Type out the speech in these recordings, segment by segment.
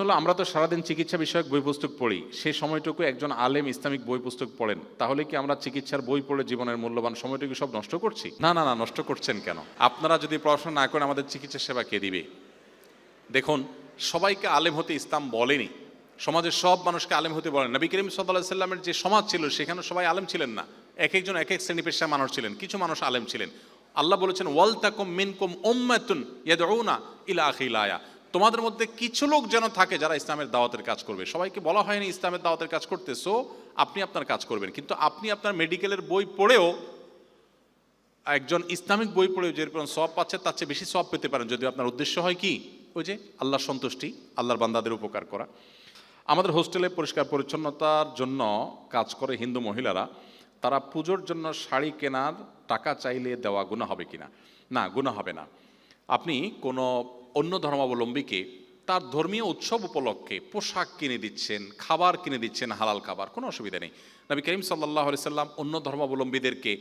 হলো, আমরা তো সারাদিন চিকিৎসা বিষয়ক বই পুস্তক পড়ি সেই সময়টুকু একজন আলেম ইসলামিক বই পুস্তক পড়েন, তাহলে কি আমরা চিকিৎসার বই পড়ে জীবনের মূল্যবান সময়টুকু সব নষ্ট করছি? না না না, নষ্ট করছেন কেন? আপনারা যদি পড়াশোনা না করেন, আমাদের চিকিৎসা সেবা কে দিবে? দেখুন, সবাইকে আলেম হতে ইসলাম বলেনি, সমাজের সব মানুষকে আলেম হতে বলেন। নবী করিম সাল্লাহ সাল্লামের যে সমাজ ছিল, সেখানে সবাই আলেম ছিলেন না। এক একজন, এক এক শ্রেণি পেশার মানুষ ছিলেন, কিছু মানুষ আলেম ছিলেন। আল্লাহ বলেছেন, ওয়াল তাকুম মিনকুম উম্মাতুন ইয়াদউনা ইলা আখিলায়া তোমাদের মধ্যে কিছু লোক যেন থাকে যারা ইসলামের দাওয়াতের কাজ করবে। সবাইকে বলা হয়নি ইসলামের দাওয়াতের কাজ করতে, সো আপনি আপনার কাজ করবেন। কিন্তু আপনি আপনার মেডিকেলের বই পড়েও একজন ইসলামিক বই পড়ে যেরকম সব পাচ্ছে, তার চেয়ে বেশি সব পেতে পারেন। যদি আপনার উদ্দেশ্য হয় কি? ওই যে আল্লাহর সন্তুষ্টি, আল্লাহর বান্দাদের উপকার করা। আমাদের হোস্টেলে পরিষ্কার পরিচ্ছন্নতার জন্য কাজ করে হিন্দু মহিলারা। তারা পুজোর জন্য শাড়ি কেনার টাকা চাইলে দেওয়া গুণা হবে কিনা? না গুণা হবে না। আপনি কোনো অন্য ধর্মাবলম্বীকে তার ধর্মীয় উৎসব উপলক্ষে পোশাক কিনে দিচ্ছেন, খাবার কিনে দিচ্ছেন, হালাল খাবার, কোনো অসুবিধা নেই। নবী করিম সাল্লাহ সাল্লাম অন্য ধর্মাবলম্বীদেরকে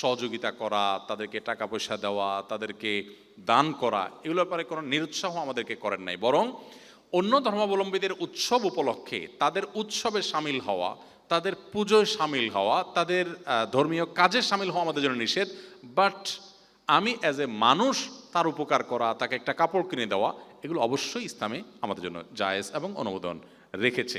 সহযোগিতা করা, তাদেরকে টাকা পয়সা দেওয়া, তাদেরকে দান করা, এগুলোর ব্যাপারে কোনো নিরুৎসাহ আমাদেরকে করেন নাই। বরং অন্য ধর্মাবলম্বীদের উৎসব উপলক্ষে তাদের উৎসবে সামিল হওয়া, তাদের পুজোয় সামিল হওয়া, তাদের ধর্মীয় কাজে সামিল হওয়া আমাদের জন্য নিষেধ। বাট আমি অ্যাজ এ মানুষ তার উপকার করা, তাকে একটা কাপড় কিনে দেওয়া, এগুলো অবশ্যই ইসলামে আমাদের জন্য জায়েজ এবং অনুমোদন রেখেছে।